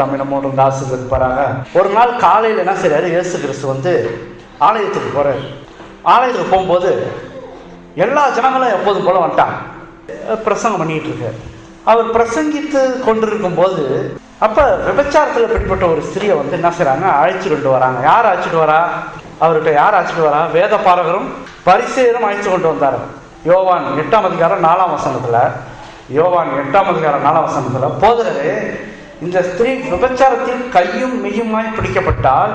தாமே நம்ம வந்து ஆசீர்வதிப்பாராங்க ஒரு நாள் காலையில் என்ன செய்றாரு? இயேசு கிறிஸ்து வந்து ஆலயத்துக்கு போகிறார் ஆலயத்துக்கு போகும்போது எல்லா ஜனங்களும் எப்போதும் போல வந்துட்டாங்க. பிரசங்கம் பண்ணிகிட்டு இருக்கார். அவர் பிரசங்கித்து கொண்டிருக்கும் போது அப்போ விபச்சாரத்தில் பிடிப்பட்ட ஒரு ஸ்திரியை வந்து என்ன செய்கிறாங்க அழைச்சிட்டு கொண்டு வராங்க. யார் அழைச்சிட்டு வரா? அவர்கிட்ட யார் அழைச்சிட்டு வரா? வேத பாரகரும் பரிசேரும் அழைச்சி கொண்டு வந்தார். யோவான் எட்டாம் அதிகாரம் நாலாம் வசனத்தில் யோவான் எட்டாம் அதிகாரம் நாலாம் வசனத்தில் போதரே இந்த ஸ்திரீ விபச்சாரத்தில் கையும் மெய்யுமாய் பிடிக்கப்பட்டால்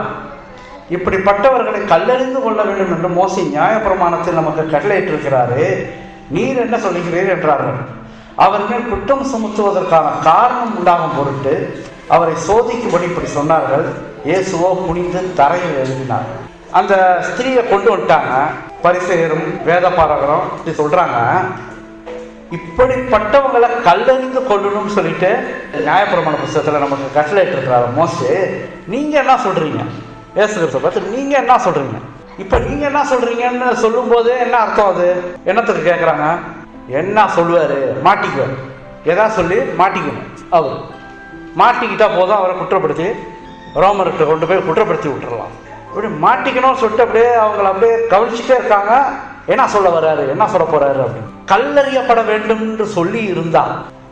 இப்படிப்பட்டவர்களை கல்லறிந்து கொள்ள வேண்டும் என்று மோசி நியாயப்பிரமாணத்தில் நமக்கு கட்டளையிட்டிருக்கிறாரு நீர் என்ன சொல்லுகிறீர்? என்றார்கள். அவர் மேல் குற்றம் சுமத்துவதற்கான காரணம் உண்டாகும் பொருட்டு அவரை சோதிக்கும்படி இப்படி சொன்னார்கள். இயேசுவோ குனிந்து தரையில் எழுதினார். அந்த ஸ்திரீயை கொண்டு வந்துட்டாங்க. பரிசெயரும் வேதபாரகரும் இப்படி சொல்றாங்க. இப்படிப்பட்டவங்களை கல்லறிந்து கொள்ளணும்னு சொல்லிட்டு நியாயப்பிரமாண புஸ்தகத்தில் நமக்கு கட்டளையிட்டு இருக்கிறாரு மோஸ்ட் நீங்கள் என்ன சொல்கிறீங்க ஏசுகிறத பார்த்து நீங்கள் என்ன சொல்கிறீங்க இப்போ நீங்கள் என்ன சொல்கிறீங்கன்னு சொல்லும்போது என்ன அர்த்தம் அது? என்னத்துக்கு கேட்குறாங்க என்ன சொல்லுவார்? மாட்டிக்குவார். எதா சொல்லி மாட்டிக்கணும். அவர் மாட்டிக்கிட்டா போதும் அவரை குற்றப்படுத்தி ரோமர்கிட்ட கொண்டு போய் குற்றப்படுத்தி விட்டுறலாம். இப்படி மாட்டிக்கணும்னு சொல்லிட்டு அப்படியே அவங்கள அப்படியே கவனிச்சுட்டே இருக்காங்க. என்ன சொல்ல வர்றாரு? என்ன சொல்ல போறாரு அப்படின்னு. கல்லறியப்பட வேண்டும் என்று சொல்லி இருந்தா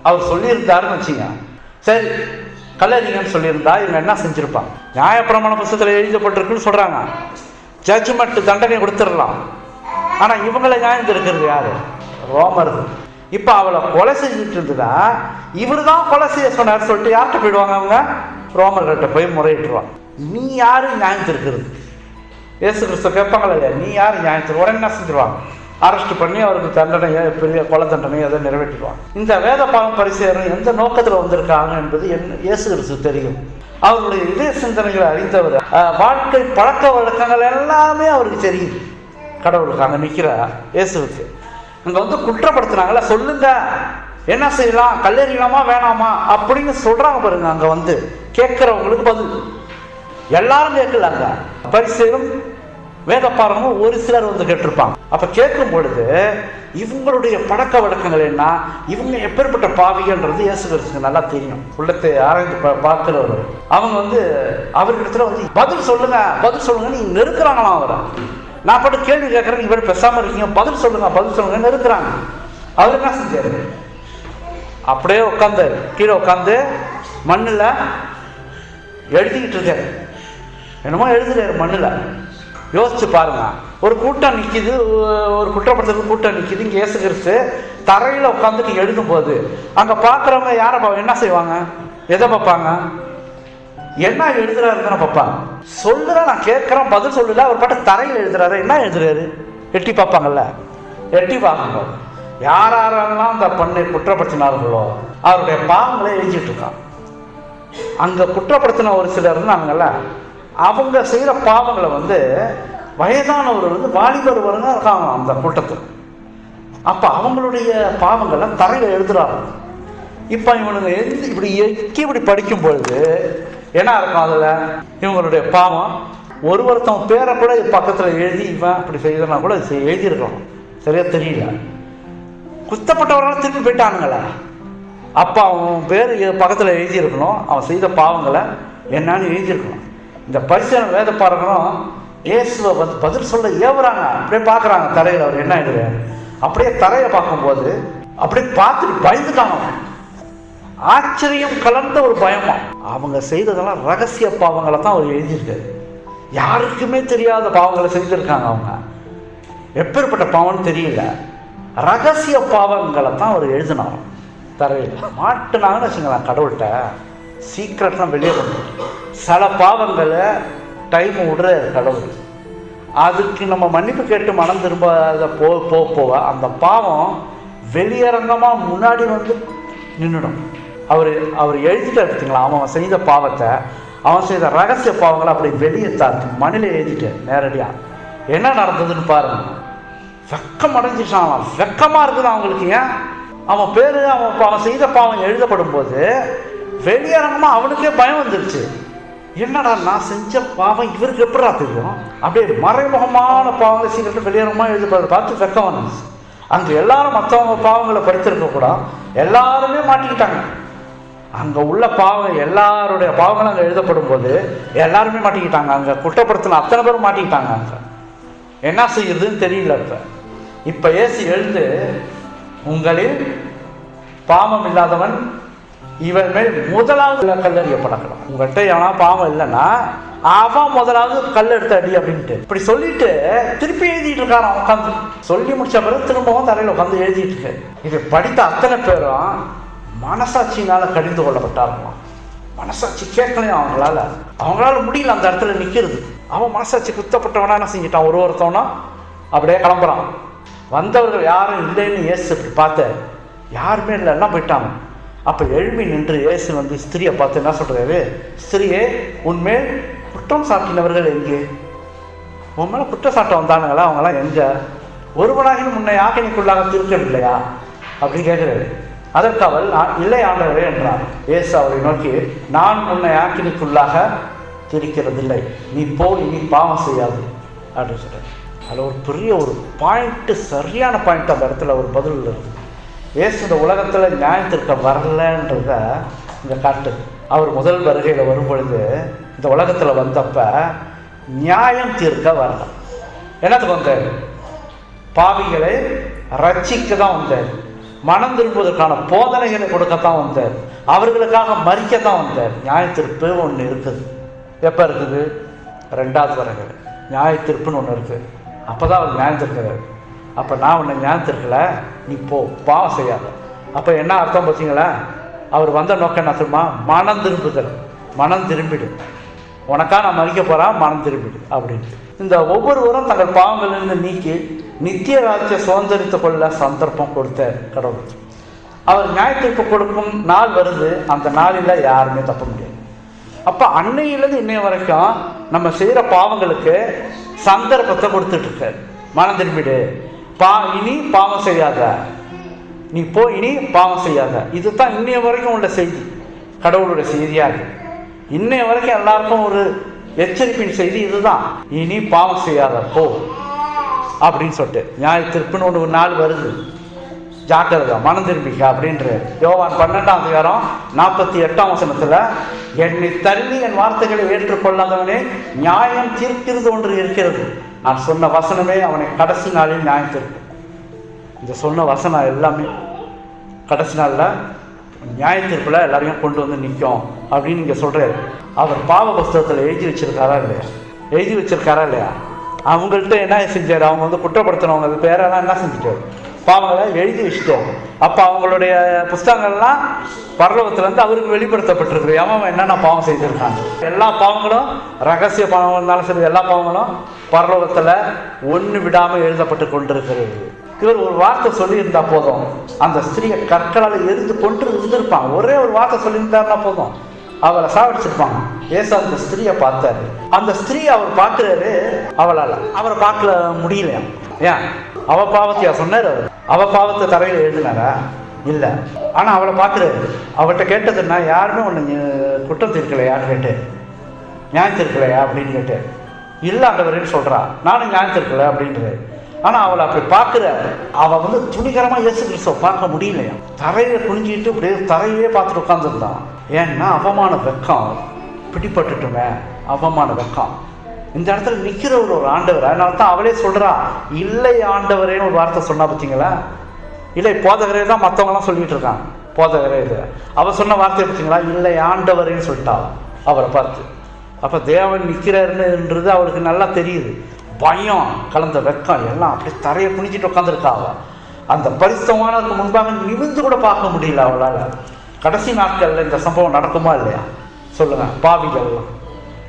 அவர் சொல்லியிருந்தாருன்னு வச்சுங்க. சரி கல்லறிங்கன்னு சொல்லியிருந்தா இவங்க என்ன செஞ்சிருப்பாங்க? நியாயப்பிரமாண புத்தகத்தில் எழுதப்பட்டிருக்குன்னு சொல்றாங்க. ஜட்ஜ்மெண்ட் தண்டனை கொடுத்துடலாம். ஆனால் இவங்களை நியாயம் இருக்கிறது யாரு? ரோமர்கள். இப்போ அவளை கொலை செஞ்சுட்டு இருந்ததா? இவர் தான் கொலை செய்ய சொன்னார் சொல்லிட்டு யார்கிட்ட போயிடுவாங்க அவங்க? ரோமர்கள்ட்ட போய் முறையிட்டுருவாங்க. நீ யாரும் நியாயம் இருக்கிறது இயேசு கிறிஸ்து கேட்பாங்களா இல்லையா நீ யார்? நியாயத்தில் உடனே என்ன செஞ்சிருவாங்க? அரெஸ்ட் பண்ணி அவருக்கு தண்டனையை பெரிய கொலை தண்டனை அதை நிறைவேற்றிடுவாங்க. இந்த வேத பாவம் பரிசேரம் எந்த நோக்கத்தில் வந்திருக்காங்க என்பது என் இயேசு கிறிஸ்து தெரியும். அவருடைய இதய சிந்தனைகளை அறிந்தவர் வாழ்க்கை பழக்க வழக்கங்கள் எல்லாமே அவருக்கு தெரியும். கடவுளுக்கு அங்கே நிற்கிறார் இயேசுவுக்கு அங்கே வந்து குற்றப்படுத்துனாங்கல்ல சொல்லுங்க. என்ன செய்யலாம்? கல்லறியலாமா? வேணாமா? அப்படின்னு சொல்கிறாங்க பாருங்க அங்கே வந்து கேட்குறவங்களுக்கு பதில். எல்லாரும் கேட்கலாங்க. பரிசேரும் வேதப்பாரமும் ஒரு சிலர் வந்து கேட்டிருப்பாங்க. அப்ப கேட்கும் பொழுது இவங்களுடைய பழக்க வழக்கங்கள் என்ன? இவங்க எப்பேற்பட்ட பாவிகன்றது இயேசு கிறிஸ்துக்கு நல்லா தெரியும். உள்ளத்தை ஆராய்ந்து பா- பார்க்கிறவர். அவங்க வந்து அவர்கிட்ட வந்து பதில் சொல்லுங்க பதில் சொல்லுங்க நீங்க நெருக்கிறாங்களாம் அவரை. நான் பாட்டு கேள்வி கேட்கறேன் நீங்க பேர் பேசாம இருக்கீங்க பதில் சொல்லுங்க பதில் சொல்லுங்க நெருக்கிறாங்க. அவர் என்ன செஞ்சாரு? அப்படியே உட்காந்து கீழே உட்காந்து மண்ணில் எழுதிக்கிட்டு இருக்காரு. என்னமோ எழுதுறாரு மண்ணில். யோசிச்சு பாருங்க. ஒரு கூட்டம் நிற்கிது ஒரு குற்றப்படுத்துறது கூட்டம் நிற்கிது இங்கே இயேசு கிறிஸ்து தரையில் உட்காந்துட்டு எழுதும்போது அங்கே பார்க்குறவங்க யாரை பா என்ன செய்வாங்க? எதை பார்ப்பாங்க? என்ன எழுதுறாரு தானே பார்ப்பாங்க. சொல்லுற நான் கேட்குறேன் பதில் சொல்லல அவர் பாட்டு தரையில் எழுதுறாரு. என்ன எழுதுறாரு? எட்டி பார்ப்பாங்கல்ல. எட்டி பார்ப்பாங்க யார் யாரெல்லாம் அந்த பண்ணை குற்றப்படுத்தினார்களோ அவருடைய பாவங்களை எழுதிட்டு இருக்கான் அங்கே குற்றப்படுத்தின ஒரு சிலர் இருந்தாங்கல்ல அவங்க செய்கிற பாவங்களை வந்து வயதானவர் வந்து வாலிபர் வருங்க இருக்காங்க அந்த கூட்டத்தில். அப்போ அவங்களுடைய பாவங்களை தரையில் எழுதுறாங்க. இப்போ இவனுங்க எழுதி இப்படி எக்கி இப்படி படிக்கும் பொழுது என்ன இருக்கும் அதில்? இவங்களுடைய பாவம். ஒரு ஒருத்தன் பேரை கூட பக்கத்தில் எழுதி இவன் அப்படி செய்தனா கூட எழுதியிருக்கலாம். சரியா தெரியல. குத்தப்பட்டவர்கள் திரும்பி போயிட்டானுங்களே. அப்போ அவன் பேர் பக்கத்தில் எழுதியிருக்கணும். அவன் செய்த பாவங்களை என்னன்னு எழுதியிருக்கணும். இந்த பரிசன வேத பாருங்களும் இயேசுவை வந்து பதில் சொல்ல ஏவுறாங்க. அப்படியே பார்க்குறாங்க தரையில் அவர் என்ன ஆயிடுது அப்படியே தரையை பார்க்கும்போது அப்படியே பார்த்துட்டு பயந்துட்டாங்க ஆச்சரியம் கலந்த ஒரு பயமா. அவங்க செய்ததெல்லாம் ரகசிய பாவங்களை தான் அவர் எழுதியிருக்காரு. யாருக்குமே தெரியாத பாவங்களை செஞ்சுருக்காங்க அவங்க. எப்பேற்பட்ட பாவம்னு தெரியல. ரகசிய பாவங்களை தான் அவர் எழுதினார். தரையில். மாட்டுனாங்கன்னு வச்சுக்கலாம் கடவுள்கிட்ட. சீக்கிரட்லாம் வெளியே கொண்டு சில பாவங்களை டைம் விடுற கடவுள். அதுக்கு நம்ம மன்னிப்பு கேட்டு மனம் திரும்பாத போ போக போக அந்த பாவம் வெளியரங்கமாக முன்னாடி வந்து நின்றுடும் அவர் அவர் எழுதிட்டு எடுத்துங்களா அவன் செய்த பாவத்தை அவன் செய்த ரகசிய பாவங்களை அப்படி வெளியே தாத்து மணில எழுதிட்டு நேரடியாக என்ன நடந்ததுன்னு பாருங்க. வெக்கம் அடைஞ்சிட்டான் வெக்கமாக இருக்குது அவங்களுக்கு ஏன்? அவன் பேர் அவன் அவன் செய்த பாவம் எழுதப்படும் போது வெளியரங்கமாக அவனுக்கே பயம் வந்துருச்சு. என்னடா நான் செஞ்ச பாவம் இவருக்கு எப்படா தெரியும்? அப்படியே மறைமுகமான பாவங்களை சீக்கிரத்தில் வெளியரங்கமாக எழுதப்படுறத பார்த்து வெக்கம் வந்துச்சு அங்கே எல்லாரும் மற்றவங்க பாவங்களை படித்திருக்க கூட எல்லாருமே மாட்டிக்கிட்டாங்க. அங்கே உள்ள பாவம் எல்லாருடைய பாவங்களும் அங்கே எழுதப்படும் போது எல்லாருமே மாட்டிக்கிட்டாங்க. அங்கே குற்றப்படுத்தின அத்தனை பேரும் மாட்டிக்கிட்டாங்க அங்கே. என்ன செய்யறதுன்னு தெரியல இப்போ. இப்போ ஏசி எழுந்து உங்களில் பாவம் இல்லாதவன் இவன் மேல் முதலாவது கல்லறியப்படக்கலாம் உங்கள்கிட்ட எவனா பாவம் இல்லைன்னா அவன் முதலாவது கல் எடுத்து அடி அப்படின்ட்டு. இப்படி சொல்லிட்டு திருப்பி எழுதிட்டு இருக்கான் உட்காந்து சொல்லி முடிச்ச பிறகு திரும்பவும் தரையில் உட்காந்து எழுதிட்டு இருக்கு. இதை படித்த அத்தனை பேரும் மனசாட்சியினால கடிந்து கொள்ளப்பட்டார்களாம். மனசாட்சி கேட்கலையும் அவங்களால? அவங்களால முடியல அந்த இடத்துல நிற்கிறது அவன் மனசாட்சி குத்தப்பட்டவனா என்ன செஞ்சிட்டான்? ஒரு ஒருத்தவனா அப்படியே கிளம்புறான். வந்தவர்கள் யாரும் இல்லைன்னு ஏசு இப்படி பார்த்த யாருமே இல்லை எல்லாம் போயிட்டாங்க அப்போ எழுமி நின்று இயேசு வந்து ஸ்திரியை பார்த்து என்ன சொல்கிறாரு ஸ்திரியே உன்மேல் குற்றம் சாட்டினவர்கள் எங்கே? உன் மேலே குற்றச்சாட்டு வந்தானுங்களா? அவங்களாம் எங்கே? ஒருவனாகினும் முன்னை யாக்கினிக்குள்ளாக திருக்கவில்லையா அப்படின்னு கேட்குறாரு. அதற்கு அவள் இல்லை ஆண்டவரே என்றான். இயேசு அவரை நோக்கி நான் உன்னை யாக்கினிக்குள்ளாக திரிக்கிறதில்லை. நீ போ நீ பாவம் செய்யாது. அப்படின்னு சொல்கிறேன் அதில் ஒரு பெரிய ஒரு பாயிண்ட்டு சரியான பாயிண்ட் அந்த இடத்துல ஒரு பதில் இருக்குது இயேசு இந்த உலகத்தில் நியாயத்திற்க வரலன்றத இங்கே காட்டுது அவர் முதல் வருகையில் வரும்பொழுது இந்த உலகத்தில் வந்தப்ப நியாயம் தீர்க்க வரல. என்னத்துக்கு வந்தார்? பாவிகளை ரட்சிக்க தான் வந்தார். மனம் திரும்புவதற்கான போதனைகளை கொடுக்கத்தான் வந்தார். அவர்களுக்காக மறிக்க தான் வந்தார் நியாயத்திருப்பு ஒன்று இருக்குது. எப்போ இருக்குது? ரெண்டாவது வருகை நியாயத்திருப்புன்னு ஒன்று இருக்குது அப்போ தான் அவர் நியாயம் திருக்கிறார். அப்போ நான் உன்னை ஞானத்திருக்கல நீ போ பாவம் செய்யாத. அப்போ என்ன அர்த்தம் பார்த்தீங்களா அவர் வந்த நோக்கம் என்ன தெரியுமா? மனம் திரும்புதல். மனம் திரும்பிடு. உனக்கா நான் மறிக்க போகிறான் மனம் திரும்பிடு அப்படின்னு. இந்த ஒவ்வொருவரும் தங்கள் பாவங்களிலிருந்து நீக்கி நித்திய ராஜ்ய சுதந்திரித்து கொள்ள சந்தர்ப்பம் கொடுத்த கடவுள். அவர் நியாயத்திற்கு கொடுக்கும் நாள் வருது அந்த நாளில் யாருமே தப்ப முடியாது. அப்போ அன்னையிலேருந்து இன்னைய வரைக்கும் நம்ம செய்கிற பாவங்களுக்கு சந்தர்ப்பத்தை கொடுத்துட்ருக்காரு மனம் திரும்பிடு. பா இனி பாவம் செய்யாத. நீ போ இனி பாவம் செய்யாத. இதுதான் இன்னைய வரைக்கும் உள்ள செய்தி. கடவுளுடைய செய்தியாக இன்னைய வரைக்கும் எல்லாருக்கும் ஒரு எச்சரிப்பின் செய்தி இதுதான். இனி பாவம் செய்யாத போ. அப்படின்னு சொல்லிட்டு நியாய ஒன்று ஒரு நாள் வருது. ஜாக்கிரதை மனம் திரும்பிக்க அப்படின்ற யோவான் பன்னெண்டாம் அதிகாரம் நாற்பத்தி எட்டாம் வசனத்தில் என்னை தள்ளி என் வார்த்தைகளை ஏற்றுக்கொள்ளாதவனே நியாயம் தீர்க்கிறது ஒன்று இருக்கிறது. நான் சொன்ன வசனமே அவனை கடைசி நாளில் நியாயம் இந்த சொன்ன வசனம் எல்லாமே கடைசி நாளில் நியாயத்தீர்ப்பில் எல்லாரையும் கொண்டு வந்து நிற்கும் அப்படின்னு நீங்கள் சொல்கிறாரு அவர் பாவ புஸ்தகத்தில் எழுதி வச்சிருக்காரா இல்லையா? எழுதி வச்சிருக்காரா இல்லையா? அவங்கள்ட்ட என்ன செஞ்சார்? அவங்க வந்து குற்றப்படுத்தினவங்க அது பேரெல்லாம் என்ன செஞ்சுட்டாரு? பாவங்களை எழுதி வச்சுட்டோம். அப்போ அவங்களுடைய புஸ்தகங்கள்லாம் பரலோகத்துலேருந்து அவருக்கு வெளிப்படுத்தப்பட்டிருக்கு அவன் என்னென்ன பாவம் செய்திருக்காங்க எல்லா பாவங்களும் ரகசிய பாவம் இருந்தாலும் சரி எல்லா பாவங்களும் பரலோகத்தில் ஒன்று விடாமல் எழுதப்பட்டு கொண்டிருக்கிறது. இவர் ஒரு வார்த்தை சொல்லியிருந்தா போதும். அந்த ஸ்திரியை கற்களால் எரிந்து கொண்டு இருந்திருப்பாங்க ஒரே ஒரு வார்த்தை சொல்லியிருந்தாருன்னா போதும். அவளை சாவடிச்சிருப்பாங்க. ஏசு அந்த ஸ்திரியை பார்த்தாரு. அந்த ஸ்திரீ அவர் பார்க்குறாரு. அவளால் அவரை பார்க்கல முடியல ஏன்? அவ பாவத்தையா சொன்னார் அவர்? அவ பாவத்தை தரையில் எழுதினாரா? இல்லை. ஆனால் அவளை பார்க்குறாரு அவள்கிட்ட கேட்டதுன்னா யாருமே ஒன்று குற்றம் தீர்க்கலையான்னு கேட்டு. நியாயம் தீர்க்கலையா அப்படின்னு கேட்டு. இல்லை ஆண்டவரேன்னு சொல்கிறா நானும் நியாயம் தீர்க்கல அப்படின்றது ஆனால் அவளை அப்படி பார்க்குற அவள் வந்து துணிகரமாக இயேசு கிறிஸ்துவ பார்க்க முடியலையா? தரையை குனிஞ்சிட்டு அப்படியே தரையே பார்த்துட்டு உட்காந்துருந்தான் ஏன்னா அவமான வெக்கம் பிடிபட்டுட்டுமே அவமான வெக்கம். இந்த இடத்துல நிற்கிறவர் ஒரு ஆண்டவர். அதனால தான் அவளே சொல்கிறா இல்லை ஆண்டவரேன்னு ஒரு வார்த்தை சொன்னா பார்த்தீங்களா இல்லை போதகரே தான் மற்றவங்களாம் சொல்லிட்டு இருக்காங்க. போதகரே இது அவள் சொன்ன வார்த்தை பார்த்தீங்களா இல்லை ஆண்டவரேன்னு சொல்லிட்டா. அவரை பார்த்து. அப்போ தேவன் நிற்கிறாருன்னுன்றது அவளுக்கு நல்லா தெரியுது. பயம் கலந்த வெக்கம் எல்லாம் அப்படியே தரையை குனிஞ்சிட்டு உட்காந்துருக்கா அவள் அந்த பரிசுத்தமானதுக்கு முன்பாக நிமிந்து கூட பார்க்க முடியல அவளால். கடைசி நாட்களில் இந்த சம்பவம் நடக்குமா இல்லையா? சொல்லுங்கள் பாவிகள்லாம்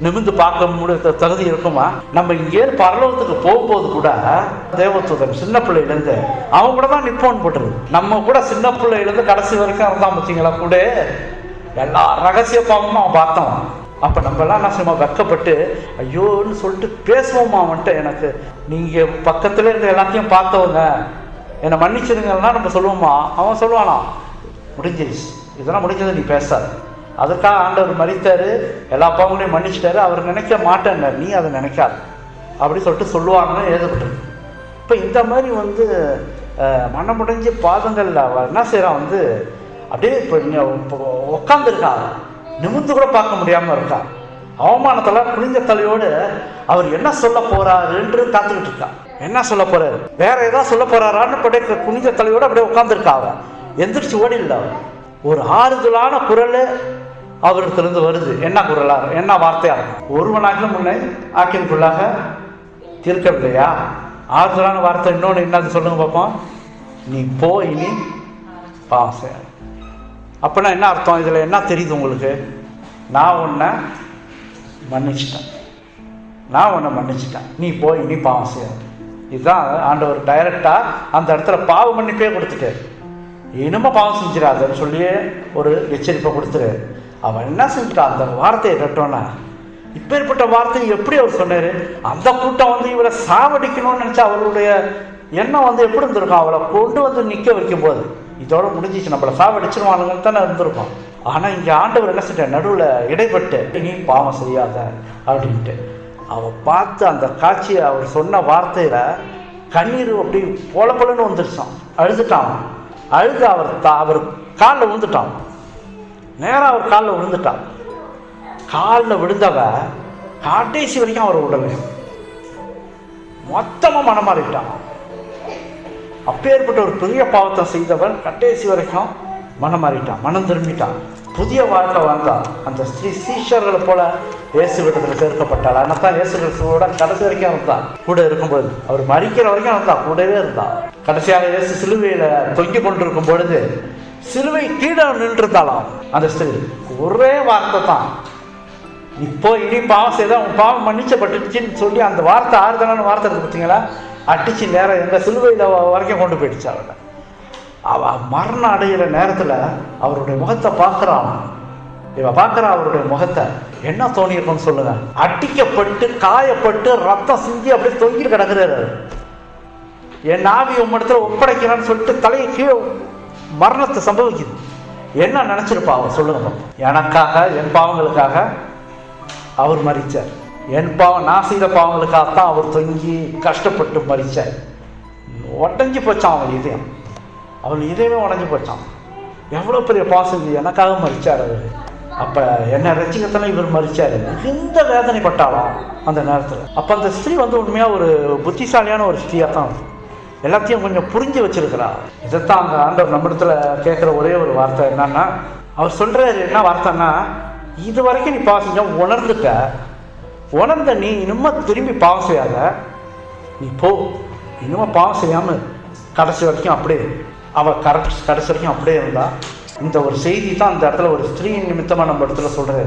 நிமிந்து பார்க்க முடிய தகுதி இருக்குமா? நம்ம இங்கே பரலோகத்துக்கு போகும்போது கூட தேவதூதன் சின்ன பிள்ளையிலேருந்து அவன் கூட தான் நிற்போன் போட்டுருது. நம்ம கூட சின்ன பிள்ளையிலேருந்து கடைசி வரைக்கும் இருந்தான் பார்த்தீங்களா கூட எல்லா ரகசிய பாவமும் அவன் பார்த்தான். அப்போ நம்ம எல்லாம் என்ன செய்வோம்? வெக்கப்பட்டு ஐயோன்னு சொல்லிட்டு பேசுவோமா அவன்கிட்ட? எனக்கு நீங்கள் பக்கத்தில் இருந்த எல்லாத்தையும் பார்த்தவங்க என்னை மன்னிச்சிருங்கன்னா நம்ம சொல்லுவோமா? அவன் சொல்லுவானா முடிஞ்சிருச்சு. இதெல்லாம் முடிஞ்சதை நீ பேசாது. அதுக்காக ஆண்டவர் மறித்தார். எல்லா பாவங்களையும் மன்னிச்சிட்டாரு. அவர் நினைக்க மாட்டேன்னார். நீ அதை நினைக்காது. அப்படி சொல்லிட்டு சொல்லுவாங்கன்னு எழுதப்பட்டிருக்கு. இப்போ இந்த மாதிரி வந்து மனமுடைஞ்ச பாதங்களில் என்ன செய்கிறான் வந்து அப்படியே இப்போ இப்போ உட்காந்துருக்கா நிமிர்ந்து கூட பார்க்க முடியாமல் இருக்கா அவமானத்தில் குனிஞ்ச தலையோடு அவர் என்ன சொல்ல போறாரு என்று காத்துக்கிட்டு இருக்கா என்ன சொல்ல போறாரு? வேற ஏதாவது சொல்ல போறாரான்னு படைக்கிற குனிஞ்ச தலையோடு அப்படியே உட்காந்துருக்கா அவன் எந்திரிச்சு ஓடிடல அவ ஒரு ஆறுதலான குரல் அவரிடத்திலிருந்து வருது. என்ன குரலாக என்ன வார்த்தையாக இருக்கும் ஒருவனாகிலும் முன்னே ஆக்கியனுக்குள்ளாக தீர்க்கவில்லையா? ஆறுதலான வார்த்தை இன்னொன்று என்னது சொல்லுங்க பார்ப்போம். நீ போ இனி பாவம் செய்யாத அப்படின்னா என்ன அர்த்தம்? இதில் என்ன தெரியுது உங்களுக்கு? நான் உன்னை மன்னிச்சிட்டேன். நான் உன்னை மன்னிச்சிட்டேன். நீ போய் இனி பாவம் செய்யாத இதுதான் ஆண்டவர் டைரக்டாக அந்த இடத்துல பாவ மன்னிப்பே கொடுத்துட்டாரு. இனிமே பாவம் செஞ்சிடாதுன்னு சொல்லியே ஒரு எச்சரிப்பை கொடுத்துரு அவன் என்ன செஞ்சுட்டான் அந்த வார்த்தையை கட்டோன்னா இப்பேற்பட்ட வார்த்தை எப்படி அவர் சொன்னார்? அந்த கூட்டம் வந்து இவரை சாவடிக்கணும்னு நினச்சா அவருடைய எண்ணம் வந்து எப்படி இருந்திருக்கும்? அவளை கொண்டு வந்து நிற்க வைக்கும் போது இதோட முடிஞ்சிச்சு. நம்மளை சாவடிச்சிருவானுங்கன்னு தானே இருந்திருக்கும். ஆனால் இங்கே ஆண்டவர் என்ன செஞ்சார் நடுவில் இடைப்பட்டு நீ பாவம் செய்யாத அப்படின்ட்டு. அவள் பார்த்து அந்த காட்சியை அவர் சொன்ன வார்த்தையில் கண்ணீர் அப்படி பொல பொலன்னு வந்துருச்சான் அழுதுட்டான். அழுது அவர் தா அவர் காலில் விழுந்துட்டான். நேராக அவர் காலில் விழுந்துட்டான். காலில் விழுந்தவ கடைசி வரைக்கும் அவர் விடலை மொத்தமாக மனம் மாறிட்டான் அப்பேற்பட்ட ஒரு பெரிய பாவத்தை செய்தவன் கடைசி வரைக்கும் மனம் மாறிட்டான் மனம் திரும்பிட்டான். புதிய வாழ்க்கை வாழ்ந்தான். அந்த ஸ்ரீ சீஷர்களை போல இயேசு விடத்தில் சேர்க்கப்பட்டாள் ஆனால் தான் இயேசு கிறிஸ்துவோட கடைசி வரைக்கும் இருந்தான் கூட இருக்கும்போது அவர் மறிக்கிற வரைக்கும் இருந்தான் கூடவே இருந்தான் கடைசியாக இயேசு சிலுவையில் தொங்கி கொண்டிருக்கும் பொழுது சிலுவை கீழே நின்றுருந்தாலாம் அந்த ஸ்திரீ ஒரே வார்த்தை தான் இப்போ இனி பாவம் செய்தா உன் பாவம் மன்னிச்சப்பட்டுச்சுன்னு சொல்லி அந்த வார்த்தை ஆறுதலான வார்த்தை இருக்கு பார்த்தீங்களா? அடிச்சு நேரம் எங்க சிலுவையில் வரைக்கும் கொண்டு போயிடுச்சு அவளை. அவ மரணம் அடைகிற நேரத்தில் அவருடைய முகத்தை பார்க்குறான். இவ பார்க்குற அவருடைய முகத்தை என்ன தோணியிருக்கும்னு சொல்லுங்க. அடிக்கப்பட்டு காயப்பட்டு ரத்தம் சிந்தி அப்படியே தொங்கிட்டு கிடக்குறாரு என் ஆவி உம்மிடத்துல ஒப்படைக்கிறான்னு சொல்லிட்டு தலையை கீழே மரணத்தை சம்பவிக்குது. என்ன நினச்சிருப்பா அவர் சொல்லுங்க எனக்காக என் பாவங்களுக்காக அவர் மறிச்சார் என் பாவம் நான் செய்த பாவங்களுக்காகத்தான் அவர் தொங்கி கஷ்டப்பட்டு மறிச்சார் உடஞ்சி போச்சான் அவன் இதயம். அவன் இதயமே உடஞ்சி போச்சான் எவ்வளோ பெரிய பாசம் எனக்காக மறிச்சார் அவர். அப்போ என்ன ரசிக்கத்தானே இவர் மறிச்சார் மிகுந்த வேதனைப்பட்டாலும் அந்த நேரத்தில். அப்போ அந்த ஸ்திரீ வந்து உண்மையாக ஒரு புத்திசாலியான ஒரு ஸ்திரீயாக தான் எல்லாத்தையும் கொஞ்சம் புரிஞ்சு வச்சிருக்கிறா. இதைத்தான் அங்கே ஆண்டவர் நம்மிடத்துல கேட்குற ஒரே ஒரு வார்த்தை என்னன்னா அவர் சொல்கிறாரு என்ன வார்த்தைன்னா இது வரைக்கும் நீ பாவம் செஞ்ச உணர்ந்துட்ட. உணர்ந்த நீ இனிமே திரும்பி பாவம் செய்யாத. நீ போ. இனிமே பாவம் செய்யாமல் கடைசி வரைக்கும் அப்படியே அவள் கரெக்ட் கடைசி வரைக்கும் அப்படியே இருந்தா. இந்த ஒரு செய்தி தான் அந்த இடத்துல ஒரு ஸ்திரீ நிமித்தமாக நம்ம இடத்துல சொல்றது.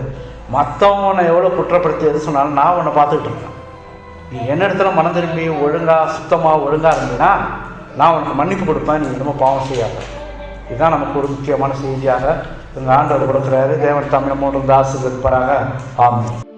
மற்றவனை எவ்வளோ குற்றப்படுத்தி எது சொன்னாலும் நான் உன்னை பார்த்துக்கிட்டு இருக்கேன். நீ என்ன இடத்துல மனம் திரும்பி ஒழுங்காக சுத்தமாக ஒழுங்காக இருந்தீங்கன்னா நான் உனக்கு மன்னிப்பு கொடுப்பேன் நீ இன்னமும் பாவம் செய்யாத. இதுதான் நமக்கு ஒரு முக்கியமான செய்தியாக இந்த ஆண்டவர் கொடுக்குறாரு. தேவன் தமிழ் மூன்று தாசு இருப்பாராக ஆமாம்